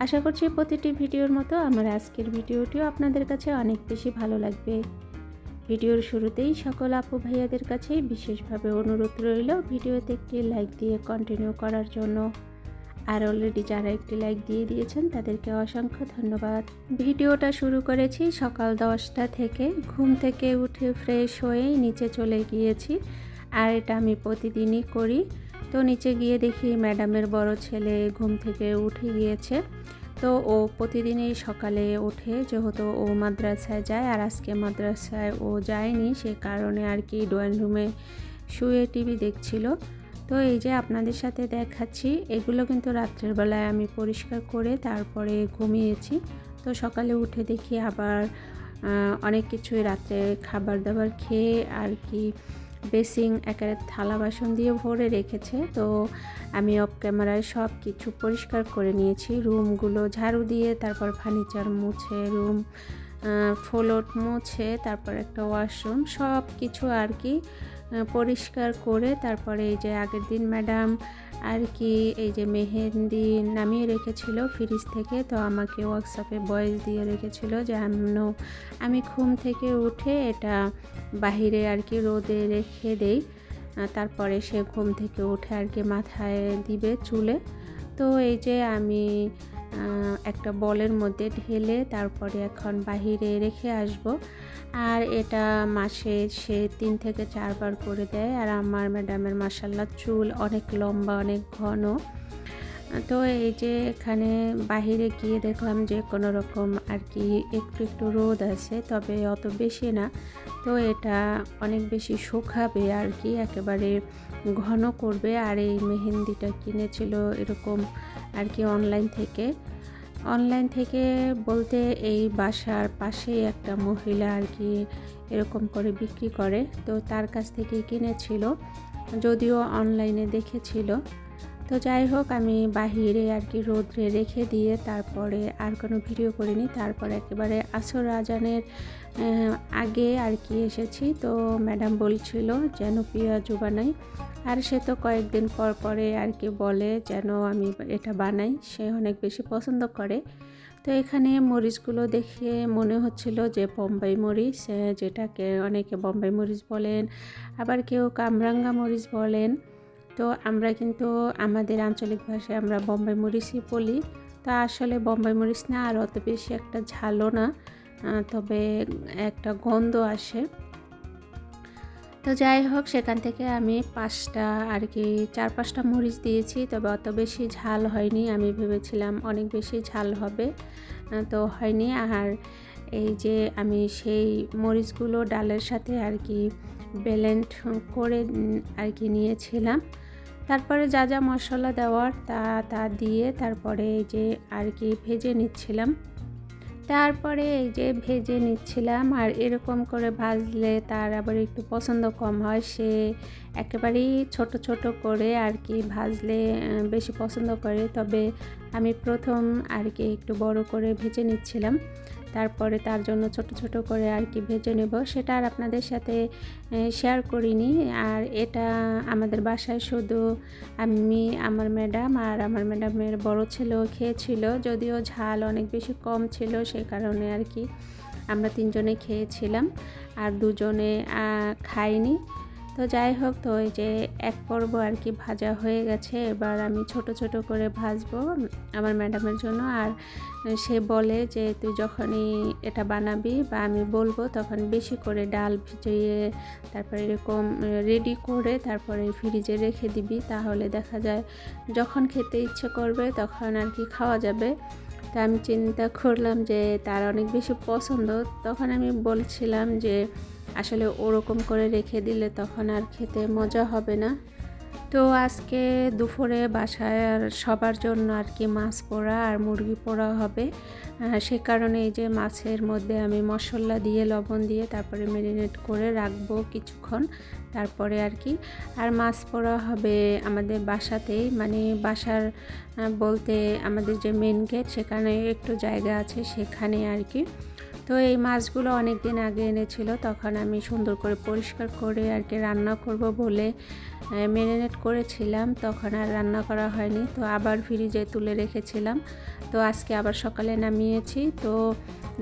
আশা করছি প্রতিটি ভিডিওর মতো আমার আজকের ভিডিওটিও আপনাদের কাছে অনেক বেশি ভালো লাগবে। ভিডিওর শুরুতেই সকল আপু ভাইয়াদের কাছেই বিশেষভাবে অনুরোধ রইল ভিডিওতে একটি লাইক দিয়ে কন্টিনিউ করার জন্য। আর অলরেডি যারা একটি লাইক দিয়ে দিয়েছেন তাদেরকে অসংখ্য ধন্যবাদ। ভিডিওটা শুরু করেছি সকাল দশটা থেকে। ঘুম থেকে উঠে ফ্রেশ হয়ে নিচে চলে গিয়েছি। আর এটা আমি প্রতিদিনই করি। তো নিচে গিয়ে দেখি ম্যাডামের বড় ছেলে ঘুম থেকে উঠে গিয়েছে। তো ও প্রতিদিনই সকালে ওঠে, যেহেতু ও মাদ্রাসায় যায় আর আজকে মাদ্রাসায় ও যায়নি, সে কারণে আর কি ড্রয়িং রুমে শুয়ে টিভি দেখছিল। তো এই যে আপনাদের সাথে দেখাচ্ছি, এগুলো কিন্তু রাত্রের বেলায় আমি পরিষ্কার করে তারপরে ঘুমিয়েছি। তো সকালে উঠে দেখি আবার অনেক কিছুই রাত্রে খাবার দাবার খেয়ে আর কি বেসিং, একেবারে থালা বাসন দিয়ে ভরে রেখেছে। তো আমি অফ ক্যামেরায় সব কিছু পরিষ্কার করে নিয়েছি। রুমগুলো ঝাড়ু দিয়ে, তারপর ফার্নিচার মুছে রুম ফ্লোট মুছে, তারপর একটা ওয়াশরুম সব কিছু আর কি পরিষ্কার করে তারপরে এই যে আগের দিন ম্যাডাম আর কি এই যে মেহেন্দি নামিয়ে রেখেছিল ফ্রিজ থেকে, তো আমাকে হোয়াটসঅ্যাপে বয়েস দিয়ে রেখেছিল যে আমি ঘুম থেকে উঠে এটা বাহিরে আর কি রোদে রেখে দেই। তারপরে সে ঘুম থেকে উঠে আর কি মাথায় দিবে চুলে। তো এই যে আমি একটা বলের মধ্যে ঢেলে তারপরে এখন বাহিরে রেখে আসব। আর এটা মাসে সে তিন থেকে চারবার করে দেয়। আর আমার ম্যাডামের মাসাল্লা চুল অনেক লম্বা, অনেক ঘন। তো এই যে এখানে বাহিরে গিয়ে দেখলাম যে কোনো রকম আর কি একটু একটু রোদ আছে, তবে অত বেশি না। তো এটা অনেক বেশি শুকাবে আর কি, একেবারে ঘন করবে। আর এই মেহেন্দিটা কিনেছিল এরকম আর কি অনলাইন থেকে। অনলাইন থেকে বলতে এই বাসার পাশেই একটা মহিলা আর কি এরকম করে বিক্রি করে, তো তার কাছ থেকে কিনেছিল, যদিও অনলাইনে দেখেছিল। তো যাই হোক, আমি বাহিরে আর কি রোদ্রে রেখে দিয়ে তারপরে আর কোনো ভিডিও করিনি। তারপরে একেবারে আসর আজানের আগে আর কি এসেছি। তো ম্যাডাম বলছিল, যেন পেঁয়াজু বানাই আর সে তো কয়েকদিন পর পরে আর কি বলে যেন আমি এটা বানাই। সে অনেক বেশি পছন্দ করে। তো এখানে মরিচগুলো দেখে মনে হচ্ছিল যে বোম্বাই মরিচ যেটাকে অনেকে বোম্বাই মরিচ বলেন, আবার কেউ কামরাঙ্গা মরিচ বলেন। তো আমরা কিন্তু আমাদের আঞ্চলিক ভাষায় আমরা বোম্বাই মরিচই বলি। তা আসলে বোম্বাই মরিচ না আর অত বেশি একটা ঝালও না তবে একটা গন্ধ আসে। তো যাই হোক, সেখান থেকে আমি পাঁচটা আর কি চার পাঁচটা মরিচ দিয়েছি, তবে অত বেশি ঝাল হয়নি। আমি ভেবেছিলাম অনেক বেশি ঝাল হবে তো হয়নি। আর এই যে আমি সেই মরিচগুলো ডালের সাথে আর কি ব্যালেন্ড করে আর কি নিয়েছিলাম। তারপরে যা যা মশলা দেওয়ার তা তা দিয়ে তারপরে যে আর কি ভেজে নিচ্ছিলাম। তারপরে এই যে ভেজে নিচ্ছিলাম আর এরকম করে ভাজলে তার আবার একটু পছন্দ কম হয়, সে একেবারেই ছোট ছোট করে আর কি ভাজলে বেশি পছন্দ করে। তবে আমি প্রথম আর কি একটু বড় করে ভেজে নিচ্ছিলাম। তারপরে তার জন্য ছোট ছোট করে আর কি ভেজে নেব। সেটা আর আপনাদের সাথে শেয়ার করিনি। আর এটা আমাদের বাসায় শুধু আমি, আমার ম্যাডাম আর আমার ম্যাডামের বড় ছেলেও খেয়েছিল। যদিও ঝাল অনেক বেশি কম ছিল সে কারণে আর কি আমরা তিনজনে খেয়েছিলাম। আর দুজনে খাইনি। তো যাই হোক, তো ওই যে এক পর্ব আর কি ভাজা হয়ে গেছে। এবার আমি ছোট ছোট করে ভাজবো আমার ম্যাডামের জন্য। আর সে বলে যে, তুই যখনই এটা বানাবি বা আমি বলব, তখন বেশি করে ডাল ভিজিয়ে, তারপরে এরকম রেডি করে তারপরে ফ্রিজে রেখে দিবি। তাহলে দেখা যায় যখন খেতে ইচ্ছে করবে, তখন আর কি খাওয়া যাবে। তা আমি চিন্তা করলাম যে, তার অনেক বেশি পছন্দ। তখন আমি বলছিলাম যে আসলে ওরকম করে রেখে দিলে তখন আর খেতে মজা হবে না। তো আজকে দুপুরে বাসায় সবার জন্য আর কি মাছ পোড়া আর মুরগি পোড়া হবে। সে কারণে এই যে মাছের মধ্যে আমি মশলা দিয়ে, লবণ দিয়ে তারপরে ম্যারিনেট করে রাখব কিছুক্ষণ, তারপরে আর কি। আর মাছ পোড়া হবে আমাদের বাসাতেই মানে বাসার বলতে আমাদের যে মেন গেট সেখানে একটু জায়গা আছে সেখানে আর কি। তো এই মাছগুলো অনেক দিন আগে এনেছিল, তখন আমি সুন্দর করে পরিষ্কার করে আর কি রান্না করব বলে ম্যারিনেট করেছিলাম, তখন আর রান্না করা হয়নি। তো আবার ফ্রিজে তুলে রেখেছিলাম। তো আজকে আবার সকালে নামিয়েছি, তো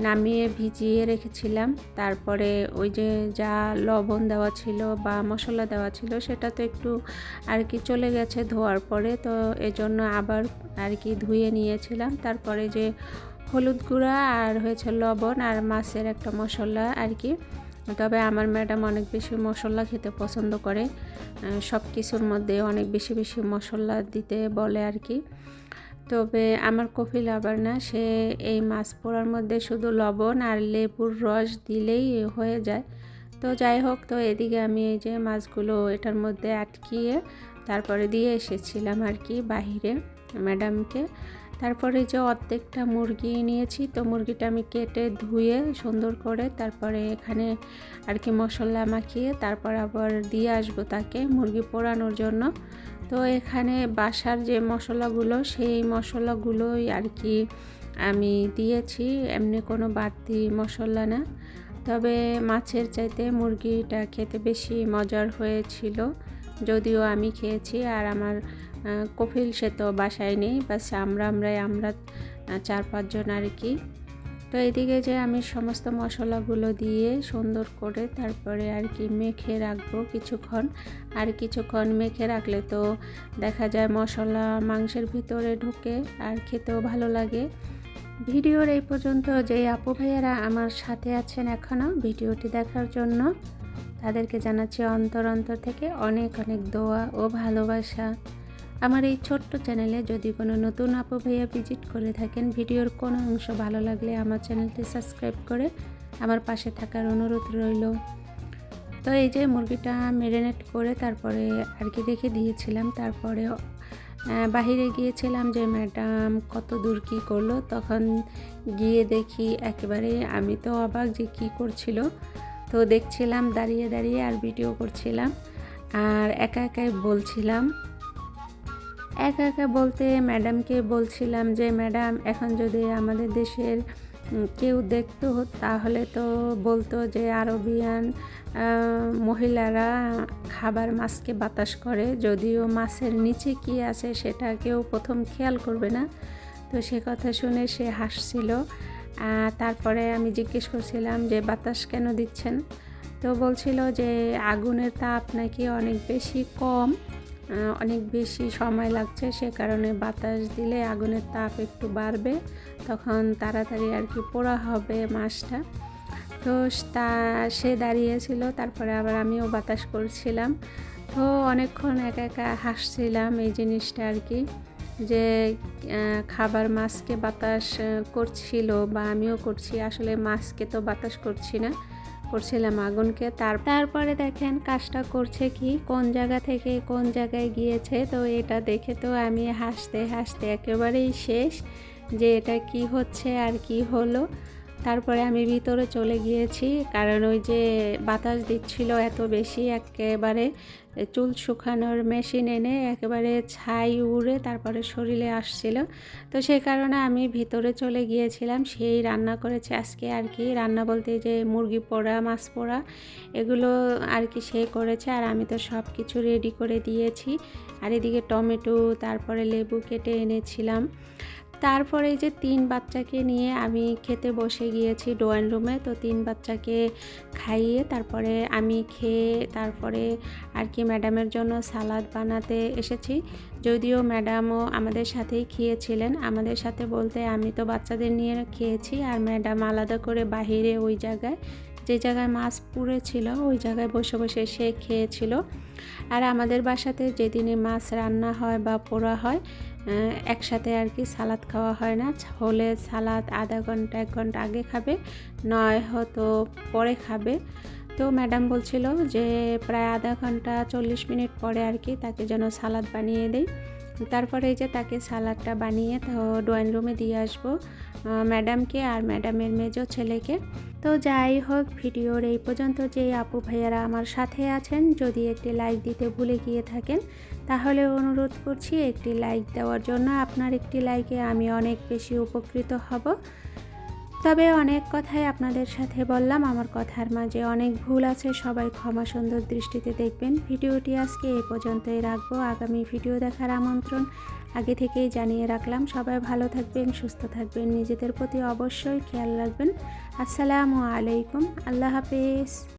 নামিয়ে ভিজিয়ে রেখেছিলাম। তারপরে ওই যে যা লবণ দেওয়া ছিল বা মশলা দেওয়া ছিল, সেটা তো একটু আর কি চলে গেছে ধোয়ার পরে, তো এজন্য আবার আর কি ধুয়ে নিয়েছিলাম। তারপরে যে হলুদ গুঁড়া আর হয়েছে লবণ আর মাছের একটা মশলা আর কি। তবে আমার ম্যাডাম অনেক বেশি মশলা খেতে পছন্দ করে। সব কিছুর মধ্যে অনেক বেশি বেশি মশলা দিতে বলে আর কি। তবে আমার কফিল আবার না, সে এই মাছ পোড়ার মধ্যে শুধু লবণ আর লেবুর রস দিলেই হয়ে যায়। তো যাই হোক, তো এদিকে আমি এই যে মাছগুলো এটার মধ্যে আটকিয়ে তারপরে দিয়ে এসেছিলাম আর কি বাহিরে ম্যাডামকে। তারপরে যে অর্ধেকটা মুরগি নিয়েছি, তো মুরগিটা আমি কেটে ধুয়ে সুন্দর করে তারপরে এখানে আর কি মশলা মাখিয়ে তারপর আবার দিয়ে আসব তাকে মুরগি পোড়ানোর জন্য। তো এখানে বাসার যে মশলাগুলো, সেই মশলাগুলোই আর কি আমি দিয়েছি, এমনি কোনো বাড়তি মশলা না। তবে মাছের চাইতে মুরগিটা খেতে বেশি মজার হয়েছিল। যদিও আমি খেয়েছি আর আমার কপিল সে তো বাসায় নেই, বাস আমরা আমরাই, আমরা চার পাঁচজন আর কি। তো এদিকে যে আমি সমস্ত মশলাগুলো দিয়ে সুন্দর করে তারপরে আর কি মেখে রাখব কিছুক্ষণ। আর কিছুক্ষণ মেখে রাখলে তো দেখা যায় মশলা মাংসের ভিতরে ঢুকে আর খেতেও ভালো লাগে। ভিডিওর এই পর্যন্ত, যে আপু ভাইয়ারা আমার সাথে আছেন এখনও, ভিডিওটি দেখার জন্য তাদেরকে জানাচ্ছি অন্তর অন্তর থেকে অনেক অনেক দোয়া ও ভালোবাসা। আমার এই ছোট্ট চ্যানেলে যদি কোনো নতুন আপু ভাইয়া ভিজিট করে থাকেন, ভিডিওর কোনো অংশ ভালো লাগলে আমার চ্যানেলটি সাবস্ক্রাইব করে আমার পাশে থাকার অনুরোধ রইল। তো এই যে মুরগিটা ম্যারিনেট করে তারপরে আর কি রেখে দিয়েছিলাম, তারপরে বাহিরে গিয়েছিলাম যে ম্যাডাম কত দূর কী করল, তখন গিয়ে দেখি একেবারে আমি তো অবাক যে কী করছিল। তো দেখছিলাম, দাঁড়িয়ে দাঁড়িয়ে আর ভিডিও করছিলাম। আর একা একাই বলছিলাম। একা একা বলতে ম্যাডামকে বলছিলাম যে, ম্যাডাম, এখন যদি আমাদের দেশের কেউ দেখতো, তাহলে তো বলতো যে, আরবিয়ান মহিলারা খাবার মাছকে বাতাস করে। যদিও মাছের নিচে কি আছে সেটা কেউ প্রথম খেয়াল করবে না। তো সে কথা শুনে সে হাসছিল। তারপরে আমি জিজ্ঞেস করছিলাম যে, বাতাস কেন দিচ্ছেন? তো বলছিল যে, আগুনের তাপ নাকি অনেক বেশি কম অনেক বেশি সময় লাগছে, সে কারণে বাতাস দিলে আগুনের তাপ একটু বাড়বে, তখন তাড়াতাড়ি আর কি পোড়া হবে মাছটা। তো তা, সে দাঁড়িয়েছিল, তারপরে আবার আমিও বাতাস করছিলাম। তো অনেকক্ষণ একা একা হাসছিলাম এই জিনিসটা আর কি। যে খাবার মাছকে বাতাস করছিল বা আমিও করছি, আসলে মাছকে তো বাতাস করছি না, করছিলাম আগুনকে। তার, তারপরে দেখেন কাজটা করছে কি, কোন জায়গা থেকে কোন জায়গায় গিয়েছে, তো এটা দেখে তো আমি হাসতে হাসতে একেবারেই শেষ যে এটা কি হচ্ছে আর কি হলো। তারপরে আমি ভিতরে চলে গিয়েছি, কারণ ওই যে বাতাস দিচ্ছিল এত বেশি একেবারে চুল শুকানোর মেশিন এনে একেবারে ছাই উড়ে তারপরে শরীরে আসছিল। তো সেই কারণে আমি ভিতরে চলে গিয়েছিলাম, সেই রান্না করেছে। আজকে আর কি রান্না বলতে যে মুরগি পোড়া, মাছ পোড়া, এগুলো আর কি সে করেছে। আর আমি তো সব কিছু রেডি করে দিয়েছি। আর এদিকে টমেটো, তারপরে লেবু কেটে এনেছিলাম। তারপরে যে তিন বাচ্চাকে নিয়ে আমি খেতে বসে গিয়েছি ডোয়ান রুমে। তো তিন বাচ্চাকে খাইয়ে তারপরে আমি খেয়ে তারপরে আর কি ম্যাডামের জন্য সালাদ বানাতে এসেছি। যদিও ম্যাডামও আমাদের সাথেই খেয়েছিলেন। আমাদের সাথে বলতে আমি তো বাচ্চাদের নিয়ে খেয়েছি আর ম্যাডাম আলাদা করে বাহিরে ওই জায়গায় যে জায়গায় মাছ পুড়ে ছিল ওই জায়গায় বসে বসে সে খেয়েছিল। আর আমাদের বাসাতে যেদিনে মাছ রান্না হয় বা পোড়া হয় একসাথে আর কি সালাদ খাওয়া হয় না। হলে সালাদ আধা ঘণ্টা, এক ঘণ্টা আগে খাবে, নয় হয়তো পরে খাবে। তো ম্যাডাম বলছিল যে, প্রায় আধা ঘণ্টা চল্লিশ মিনিট পরে আর কি তাকে যেন সালাদ বানিয়ে তারপরে এই যে তাকে সালাডটা বানিয়ে তো ড্রয়িং রুমে দিয়ে আসব ম্যাডামকে আর ম্যাডামের মেজো ছেলেকে। তো যাই হোক, ভিডিওর এই পর্যন্ত। যে আপু ভাইয়ারা আমার সাথে আছেন, যদি একটি লাইক দিতে ভুলে গিয়ে থাকেন, তাহলে অনুরোধ করছি একটি লাইক দেওয়ার জন্য। আপনার একটি লাইকে আমি অনেক বেশি উপকৃত হব। তবে অনেক কথাই আপনাদের সাথে বললাম। আমার কথার মাঝে অনেক ভুল আছে, সবাই ক্ষমা সুন্দর দৃষ্টিতে দেখবেন। ভিডিওটি আজকে এ পর্যন্তই রাখব। আগামী ভিডিও দেখার আমন্ত্রণ আগে থেকেই জানিয়ে রাখলাম। সবাই ভালো থাকবেন, সুস্থ থাকবেন, নিজেদের প্রতি অবশ্যই খেয়াল রাখবেন। আসসালামু আলাইকুম। আল্লাহ হাফেজ।